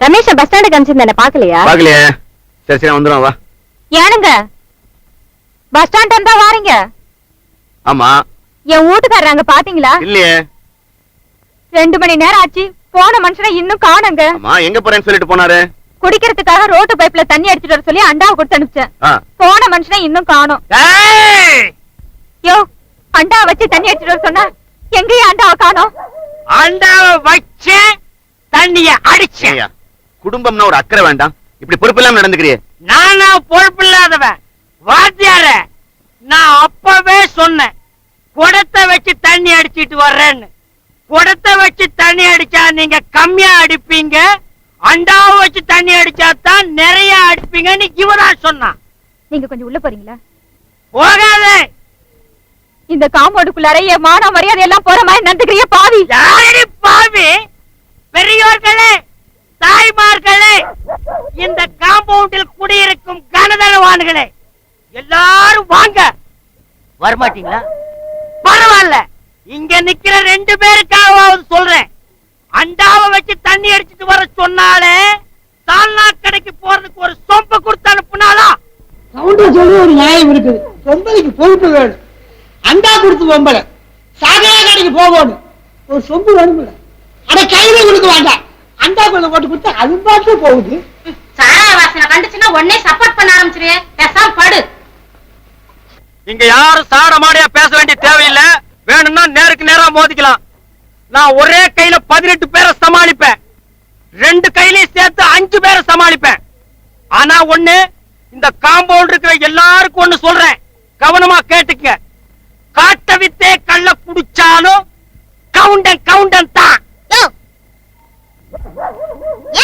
ரமேஷ bus ஸ்டாண்டுக்கு அனுப்பிச்சிருந்தேன் பாக்கலையா பாக்கலையே சரி சரி வந்துடும் வா. ஏனுங்க? பஸ் ஸ்டாண்ட் இருந்தா வாரீங்க? ஆமா. என் வீட்டுக்காரர் அங்க பாத்தீங்களா? இல்லையே. ரெண்டு மணி நேரம் ஆச்சு. போன மனுஷனை இன்னும் காணுங்க. ஆமா எங்க போறேன்னு சொல்லிட்டு போனாரு? குடிக்கிறதுக்காக ரோட்டு பைப்ல தண்ணி அடிச்சிட்டு வர சொல்லி அண்டாவை கொடுத்து அனுப்பிச்சேன். போன மனுஷனை இன்னும் காணோம்! யோ அண்டா வச்சு தண்ணி அடிச்சிட்டு வர சொன்னா எங்கேயும் அண்டாவை காணோம்? அண்டாவை வச்சு தண்ணிய அடிச்சேன். குடும்பம்னா ஒரு அக்கறை வேண்டாம். இப்படி பொறுப்பு இல்லாம நடந்துக்கிறியே. நானா பொறுப்பு இல்லாதவன் வாத்தியார நான் அப்பவே சொன்னேன். குடத்தை வச்சு தண்ணி அடிச்சிட்டு வர்றேன்னு. குடத்தை வச்சு தண்ணி அடிச்சா நீங்க கம்மியா அடிப்பீங்க. அண்டாவை வச்சு தண்ணி அடிச்சா தான் நிறைய அடிப்பீங்கன்னு இவதான் சொன்னான். நீங்க கொஞ்சம் உள்ள போறீங்களா? போகாதே. இந்த காம்பவுண்டுக்குள்ளார என் மான மரியாதை எல்லாம் போற மாதிரி நடந்துக்கிறிய பாவி. யாரடி பாவி? பெரியோர்களே தாய்மார்களே இந்த காம்பவுண்டில் குடியிருக்கும் கனதளவான்களே எல்லாரும் வாங்க. வரமாட்டீங்களா? பரவாயில்ல. இங்க நிக்கிற ரெண்டு பேருக்காகவாவது சொல்றேன். அண்டாவை வச்சு தண்ணி அடிச்சிட்டு வர சொன்னாலே சால்னா கடைக்கு போறதுக்கு ஒரு சொம்ப கொடுத்து அனுப்புனாலா கவுண்டர் சொல்லி ஒரு நியாயம் இருக்குது. சொம்பலைக்கு பொறுப்பு வேணும். அண்டா கொடுத்து பொம்பளை சாகரா கடைக்கு போகணும். ஒரு சொம்பு வேணும்ல. அட கையில கொடுக்க வேண்டாம் கொள்ள போட்டு கொடுத்தா அது பாட்டு போகுது. சாரா வாசனை கண்டுச்சுன்னா உடனே சப்போர்ட் பண்ண ஆரம்பிச்சிரு. பேசாம படு. இங்க யாரும் சாட மாடியா பேச வேண்டிய தேவையில்லை. வேணும்னா நேருக்கு நேரா மோதிக்கலாம். நான் ஒரே கையில பதினெட்டு பேரை சமாளிப்பேன். ரெண்டு கையிலயும் சேர்த்து அஞ்சு பேரை சமாளிப்பேன். ஆனா ஒண்ணு இந்த காம்பவுண்ட் இருக்கிற எல்லாருக்கும் ஒண்ணு சொல்றேன். கவனமா கேட்டுக்க. காட்ட வித்தே கள்ள குடிச்சாலும் கவுண்டன் கவுண்டன் தான்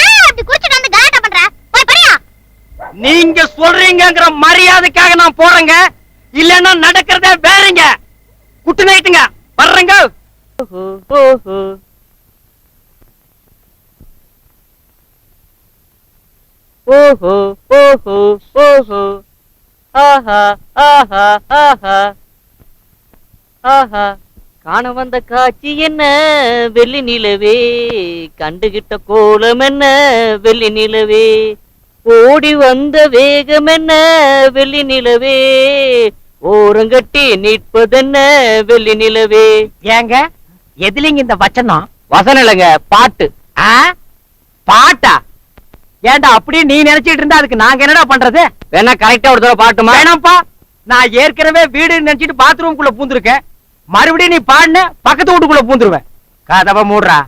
ஏன் அப்படி குடிச்சிட்டு வந்து கலாட்டா பண்ற போய் படியா நீங்க சொல்றீங்கங்கிற மரியாதைக்காக நான் போறேங்க. இல்லன்னா நடக்கிறதே வேறங்க. குட்டு நைட்டுங்க வர்றேங்க. ஓஹோ. ஓஹோ. ஓஹோ. ஆஹா. ஆஹா. ஆஹா. ஆஹா. காண வந்த காட்சி என்ன? வெள்ளி நிலவே. கண்டுகிட்ட கோலம் என்ன? வெள்ளி நிலவே. ஓடி வந்த வேகம் என்ன? வெள்ளி நிலவே. ஓரங்கட்டி நிற்பதென்ன வெள்ளி நிலவே. ஏங்க எதுலங்க இந்த வச்சனம்? வசனம் இல்லைங்க பாட்டு. ஆ? பாட்டா? ஏன்டா அப்படியே நீ நினைச்சிட்டு இருந்தா அதுக்கு நாங்க என்னடா பண்றது? வேணா கரெக்டா ஒரு தடவை பாட்டுமா? வேணாம்ப்பா. நான் ஏற்கனவே வீடு நினைச்சிட்டு பாத்ரூம் குள்ள பூந்துருக்கேன். மறுபடியும் நீ பாடின பக்கத்து வீட்டுக்குள்ள பூந்துருவேன். கதவை மூடுறா.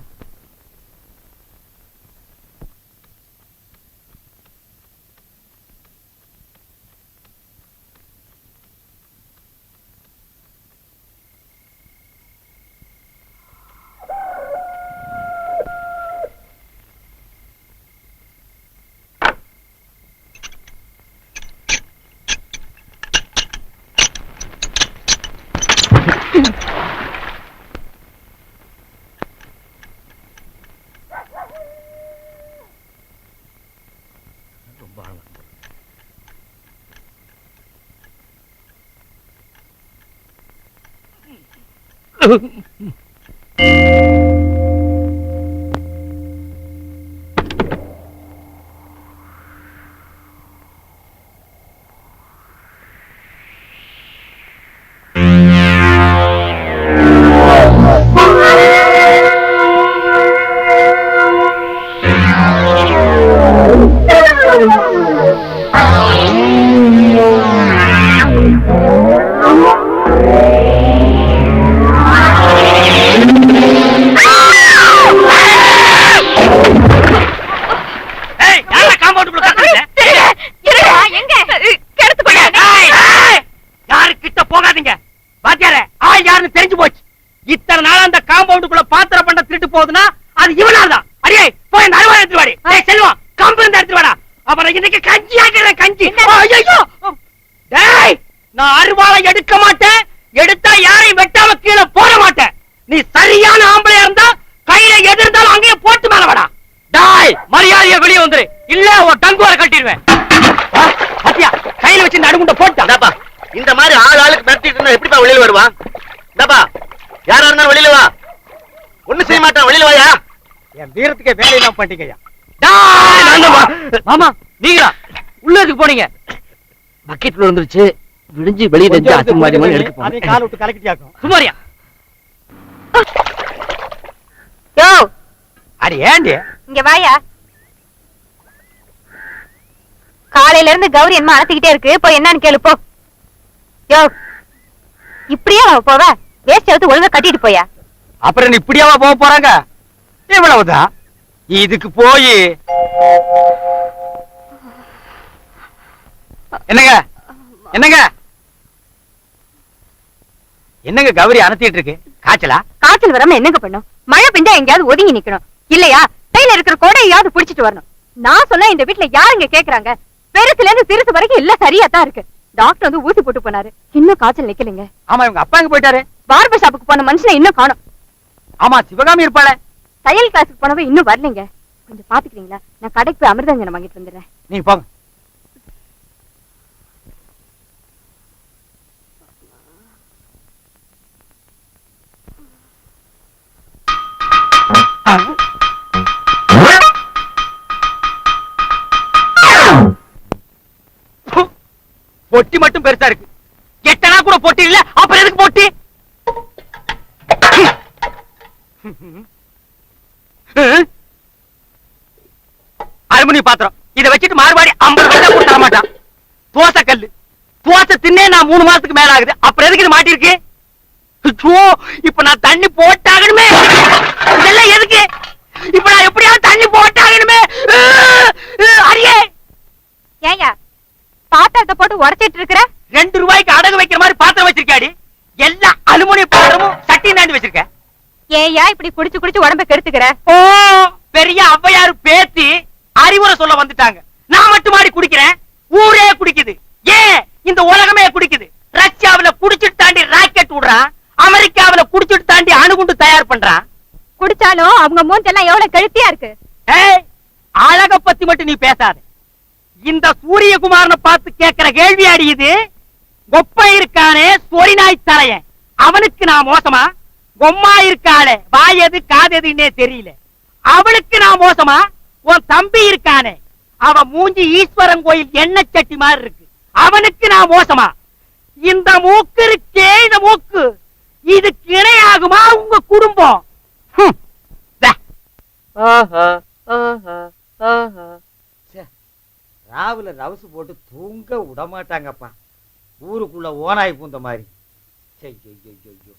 đường பாத்தியா? கையில வச்சு இந்த அடுமுட்டை போட்டான் இந்தாப்பா இந்த மாதிரி ஆள் ஆளுக்கு மிரட்டிட்டு இருந்தா எப்படிப்பா வெளியில வருவான் இந்தாப்பா யாரா இருந்தாலும் வெளியில வா. ஒண்ணு செய்ய மாட்டான் வெளியில வாயா. என் வீரத்துக்கே வேலை இல்லாம பண்ணிட்டீங்கய்யா டேய், நான் தான்ப்பா. மாமா நீங்களா? உள்ள எதுக்கு போனீங்க? பக்கெட்ல விழுந்துருச்சு. விடிஞ்சு வெளியே தெரிஞ்சு அசிங்கமாரியமான எடுக்க அதை போனேன். கால் விட்டு கலக்கிட்டியாக்கும். சுமாரியா யோ. அடி ஏண்டி? இங்க வாயா. காலையில இருந்து கௌரி என்ன அழைச்சிக்கிட்டே இருக்கு. போய் என்னன்னு கேளு போ. யோ இப்படியே அவ போவ? வேஸ்ட் எடுத்து ஒழுங்கா கட்டிட்டு போயா? அப்புறம் இப்படியாவா போக போறாங்க? இவ்வளவுதான் இதுக்கு போய். என்னங்க? என்னங்க? என்னங்க கௌரி அனுத்திட்டு இருக்கு? காய்ச்சலா? காய்ச்சல் வராம என்னங்க பண்ணும்? மழை பெஞ்சா எங்கேயாவது ஒதுங்கி நிக்கணும். இல்லையா? கையில இருக்கிற கொடையாவது புடிச்சிட்டு வரணும். நான் சொன்னா இந்த வீட்டுல யாருங்க கேக்குறாங்க? பெருசுல இருந்து சிறுசு வரைக்கும் எல்லாம் சரியா தான் இருக்கு. டாக்டர் வந்து ஊசி போட்டு போனாரு. இன்னும் காய்ச்சல் நிக்கலைங்க. ஆமா இவங்க அப்பா எங்க போயிட்டாரு? பார்பர் ஷாப்புக்கு போன மனுஷனை இன்னும் காணோம். ஆமா சிவகாமி இருப்பாளே. தையல் கிளாஸுக்கு போனவ இன்னும் வரலைங்க. கொஞ்சம் பாத்துக்கிறீங்களா? நான் கடைக்கு போய் அமிர்தஞ்சனம் வாங்கிட்டு வந்துடுறேன். நீங்க போங்க. பெருசா இருக்கு. எட்டனா கூட பொட்டி இல்ல அப்புறம் எதுக்கு பொட்டி? அலுமினியம் பாத்திரம். இதை வச்சுட்டு மாறுபாடி ஐம்பது பைசா கூட தர மாட்டான். தோசை கல்லு. தோசை தின்னே நான் மூணு மாசத்துக்கு மேல ஆகுது. அப்புறம் எதுக்கு இது மாட்டிருக்கு இப்ப நான் தண்ணி போட்டாகணுமே. இதெல்லாம் எதுக்கு? இப்ப நான் எப்படியாவது தண்ணி போட்டாகணுமே. அஹ், ஏங்க பாத்திரத்தை போட்டு உடச்சிட்டு இருக்கிற ரெண்டு ரூபாய்க்கு அடகு வைக்கிற மாதிரி பாத்திரம் வச்சிருக்காடி எல்லாம் அலுமினிய பாத்திரமும் சட்டி தாண்டி வச்சிருக்க ஏயா இப்படி குடிச்சு குடிச்சு உடம்ப கெடுத்துக்கிற? ஓ பெரிய ஔவையார் பேத்தி அறிவுரை சொல்ல வந்துட்டாங்க. நான் மட்டும் மாடி குடிக்கிறேன். ஊரே குடிக்குது. ஏன்? இந்த உலகமே குடிக்குது. ரஷ்யாவுல குடிச்சிட்டு தாண்டி ராக்கெட் விடுறான் அமெரிக்காவுல குடிச்சிட்டு தாண்டி அணுகுண்டு தயார் பண்றான் குடிச்சாலும் அவங்க மூஞ்செல்லாம் எவ்வளவு கெழுத்தியா இருக்கு? அழக பத்தி மட்டும் நீ பேசாத. இந்த சூரியகுமாரனை பார்த்து கேட்கிற கேள்வி அடியுது ஒப்ப இருக்கானே சொரி நாய் தலையன் அவனுக்கு நான் மோசமா? பொம்மா இருக்காளே வாயது காதெதுன்னே தெரியல. அவளுக்கு நான் மோசமா? உன் தம்பி இருக்கானே. அவன் மூஞ்சி ஈஸ்வரன் கோயில் எண்ணெய் சட்டி மாதிரி இருக்கு. அவனுக்கு நான் மோசமா? இந்த மூக்கு இருக்கே இந்த மூக்கு. இதுக்கு இணையாகுமா உங்க குடும்பம்? ஹம். தே. ஆஹா ஆஹா ஆஹா. ராவுல ரவுசு போட்டு தூங்க விட மாட்டாங்கப்பா ஊருக்குள்ள ஓனாய் பூந்த மாதிரி ஐயோ.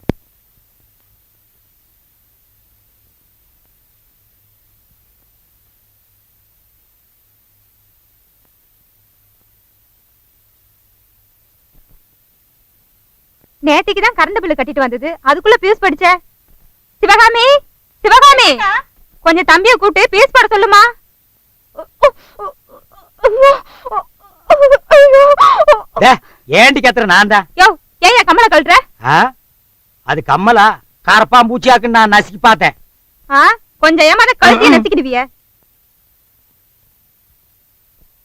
நேத்திக்கு தான் கரண்ட் பில்லு கட்டிட்டு வந்தது அதுக்குள்ள பீஸ் படிச்ச சிவகாமி சிவகாமி கொஞ்சம் தம்பிய கூப்பிட்டு பீஸ் போட சொல்லுமா டே, ஏண்டி கத்துற நான் தான். யோ ஏயா கமல கழட்டுற? அது கம்மலா? கரப்பாம்பூச்சியாக்குன்னு நான் நசுக்கி பார்த்தேன். கொஞ்சம் ஏமாத கழுத்தி நசிக்கிடுவிய?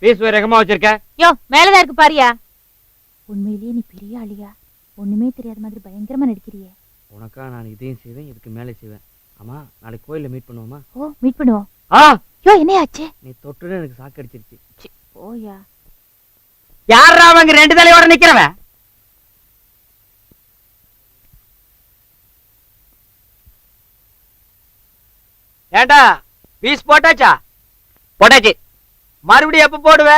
பீஸ் எங்கம்மா வச்சிருக்க? யோ மேலதான் இருக்கு பாரியா. உண்மையிலேயே நீ பெரிய ஆளியா? ஒண்ணுமே தெரியாத மாதிரி பயங்கரமா நடிக்கிறியே. உனக்கா நான் இதையும் செய்வேன் இதுக்கு மேலே செய்வேன். ஆமா நாளைக்கு கோயில்ல மீட் பண்ணுவோமா? ஓ மீட் பண்ணுவோம். ஆ. யோ என்னையாச்சு? நீ தொட்டுன்னு எனக்கு சாக்கடிச்சிருச்சு. ஓயா யாரா அவங்க ரெண்டு தலையோட நிக்கிறவன் ஏண்டா பீஸ் போட்டாச்சா? போட்டாச்சு. மறுபடியும் எப்ப போடுவ?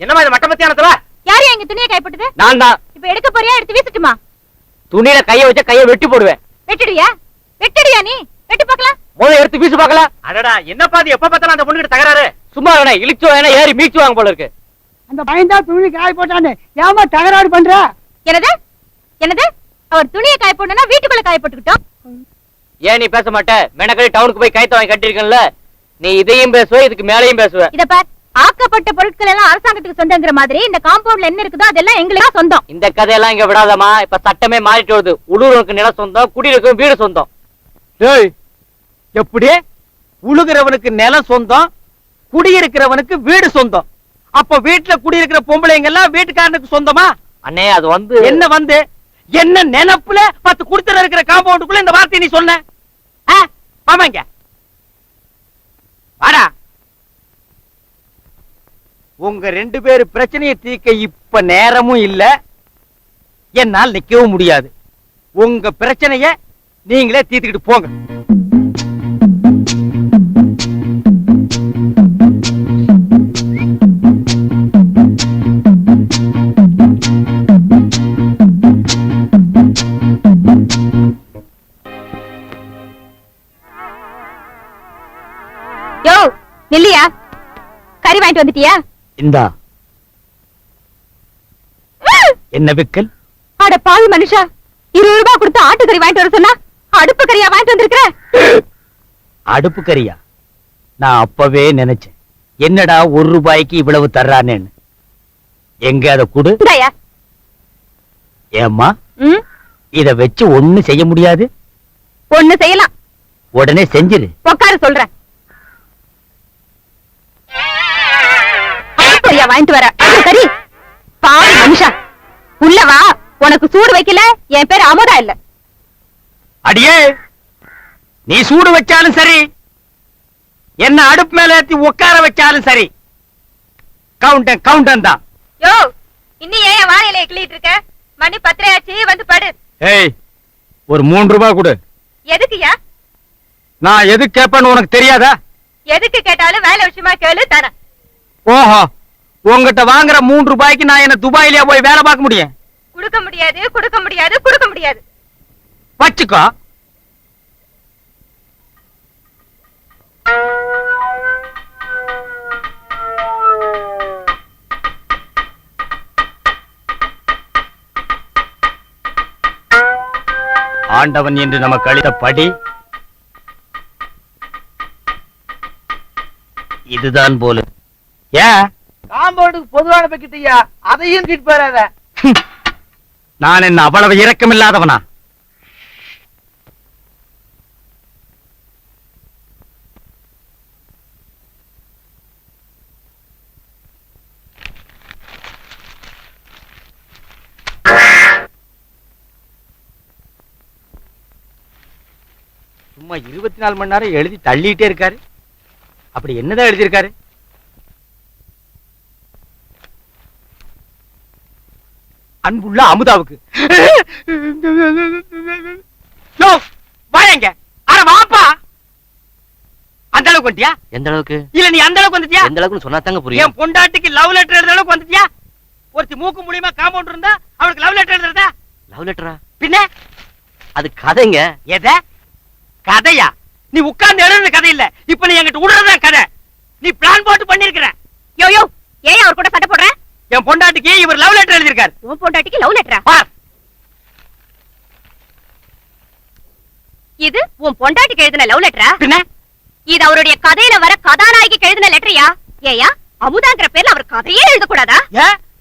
என்னமா இது மட்ட மத்தியானத்துல யாரு எங்க துணியை கைப்பட்டது நான் தான் இப்ப எடுக்க போறியா? எடுத்து வீசட்டுமா? துணியில கைய வச்சா கைய வெட்டி போடுவேன். வெட்டிடுவியா வெட்டிடுவியா நீ? வெட்டி பார்க்கலாம். முதல்ல எடுத்து வீசு பார்க்கலாம். அடடா என்னப்பா இது எப்ப பார்த்தாலும் அந்த பொண்ணுகிட்ட தகராறு? சும்மா வேணா இழிச்சு வேணா ஏறி மீச்சு வாங்க போல இருக்கு. அந்த பயந்தா துணி காய போட்டான்னு ஏமா தகராறு பண்ற? என்னது? என்னது? அவர் துணியை காய போடணும்னா வீட்டுக்குள்ள காய போட்டுக்கிட்டோம். ஏன் நீ பேச மாட்ட? மெனக்கடி டவுனுக்கு போய் கைத்த வாங்கி கட்டிருக்கல நீ இதையும் பேசுவ இதுக்கு மேலையும் பேசுவ. இத பார். ஆக்கப்பட்ட பொருட்கள் எல்லாம் அரசாங்கத்துக்கு சொந்தங்கிற மாதிரி இந்த காம்பவுண்ட்ல என்ன இருக்குதோ அதெல்லாம் எங்களுக்கு சொந்தம். இந்த கதையெல்லாம் இங்க விடாதமா இப்ப சட்டமே மாறிட்டு வருது. உள்ளூருக்கு நிலம் சொந்தம் குடியிருக்கும் வீடு சொந்தம். டேய் எப்படி? உழுகிறவனுக்கு நிலம் சொந்தம் குடியிருக்கிறவனுக்கு வீடு சொந்தம். அப்ப வீட்டுல குடியிருக்கிற பொம்பளைங்க எல்லாம் வீட்டுக்காரனுக்கு சொந்தமா? அண்ணே அது வந்து என்ன வந்து? என்ன நினைப்புல பத்து குடுத்தல இருக்கிற காம்பவுண்டுக்குள்ள இந்த வார்த்தை நீ சொன்ன? ஆ? ஆமாங்க வாடா. உங்க ரெண்டு பேரு பிரச்சனையை தீர்க்க இப்ப நேரமும் இல்ல. என்னால் நிக்கவும் முடியாது. உங்க பிரச்சனைய நீங்களே தீர்த்துக்கிட்டு போங்க. யோ நில்லியா? கறி வாங்கிட்டு வந்துட்டியா? இந்தா. என்ன விக்கல்? அட பாவி மனுஷா இருபது ரூபாய் கொடுத்து ஆட்டுக்கறி வாங்கிட்டு வர சொன்னா அடுப்பு கறியா வாங்கிட்டு வந்திருக்கிற? அடுப்பு கறியா நான் அப்பவே நினைச்சேன். என்னடா ஒரு ரூபாய்க்கு இவ்வளவு தர்றானேன்னு. எங்க அத குடு. இந்தாயா. ஏம்மா? ம்? இத வச்சு ஒண்ணு செய்ய முடியாது. ஒண்ணு செய்யலாம். உடனே செஞ்சிரு. உட்கார சொல்றேன். சரியா வாங்கிட்டு வர? சரி பாவி மனுஷா. உள்ள வா. உனக்கு சூடு வைக்கல. என் பேர் அமுதா இல்ல. அடியே நீ சூடு வச்சாலும் சரி என்ன அடுப்பு மேல ஏத்தி உட்கார வச்சாலும் சரி கவுண்டன் கவுண்டன் தான். யோ இன்னும் ஏன் வாழையில கிள்ளிட்டு இருக்க? மணி பத்திரையாச்சு வந்து படு. ஏய் ஒரு மூன்று ரூபாய் கொடு. எதுக்குயா நான் எது கேட்பேன்னு உனக்கு தெரியாதா? எதுக்கு கேட்டாலும் வேலை விஷயமா கேளு தரேன். ஓஹோ. உங்ககிட்ட வாங்குற மூன்று ரூபாய்க்கு நான் என்ன துபாயிலேயே போய் வேலை பார்க்க முடியும்? குடுக்க முடியாது குடுக்க முடியாது குடுக்க முடியாது. வச்சுக்கோ. ஆண்டவன் என்று நமக்கு அளித்த படி இதுதான் போல. ஏன்? காம்பவுண்டுக்கு பொதுவான பக்கிட்டியா? அதையும் கிட்டு போறாத நான் என்ன அவ்வளவு இரக்கமில்லாதவனா? சும்மா இருபத்தி நாலு மணி நேரம் எழுதி தள்ளிட்டே இருக்காரு. அப்படி என்னதான் எழுதியிருக்காரு? அன்புள்ள அமுதாவுக்கு. யோ, வாயேங்க அட வாப்பா. அந்த அளவுக்கு வந்துட்டியா? எந்த அளவுக்கு? இல்ல நீ அந்த அளவுக்கு வந்துட்டியா? எந்த அளவுக்கு சொன்னா தாங்க புரியும். என் பொண்டாட்டிக்கு லவ் லெட்டர் எழுதுற அளவுக்கு வந்துட்டியா? ஒருத்தி மூக்கு மூலியமா காம்பவுண்ட் இருந்தா அவளுக்கு லவ் லெட்டர் எழுதுறதா? லவ் லெட்டரா பின்ன? அது கதைங்க. எத? கதையா? நீ உட்கார்ந்து எழுதுற கதை இல்ல. இப்ப நீ என்கிட்ட விடுறதா கதை. நீ பிளான் போட்டு பண்ணிருக்கிற. யோ யோ. ஏன் அவர் கூட சண்டை போடுற? என் பொண்டாட்டிக்கு இவர் லவ் லெட்டர் எழுதியிருக்காரு. உன் பொண்டாட்டிக்கு லவ் லெட்டரா இது உன் பொண்டாட்டிக்கு எழுதின லவ் லெட்டரா இது அவருடைய கதையில வர கதாநாயகிக்கு எழுதின லெட்டரியா ஏயா அமுதாங்கிற பேர்ல அவர் கதையே எழுதக்கூடாதா?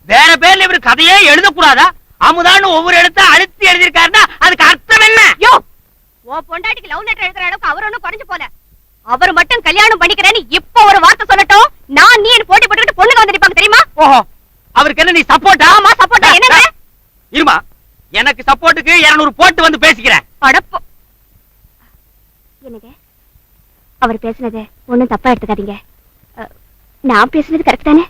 வேற பேர்ல இவர் கதையே எழுதக்கூடாதா? அமுதான்னு ஒவ்வொரு எழுத்த அழுத்தி எழுதியிருக்காருன்னா அதுக்கு அர்த்தம் என்ன? யோ உன் பொண்டாட்டிக்கு லவ் லெட்டர் எழுதுற அளவுக்கு அவர் ஒண்ணும் குறைஞ்சு போல. அவர் மட்டும் கல்யாணம் பண்ணிக்கிறேன்னு இப்ப ஒரு வார்த்தை சொல்லட்டும். நான் நீ போட்டி போட்டுக்கிட்டு பொண்ணுங்க வந்து நிப்பாங்க தெரியுமா? ஓஹோ. அவருக்கு என்ன நீ சப்போர்ட்டா ஆமா சப்போர்ட்டா என்னங்க? இருமா எனக்கு சப்போர்ட்டுக்கு 200 போட்டு வந்து பேசிக்கிறேன். அடப்போ. என்னங்க? அவர் பேசுனது ஒண்ணும் தப்பா எடுத்துக்காதீங்க. நான் பேசுனது கரெக்ட் தானே?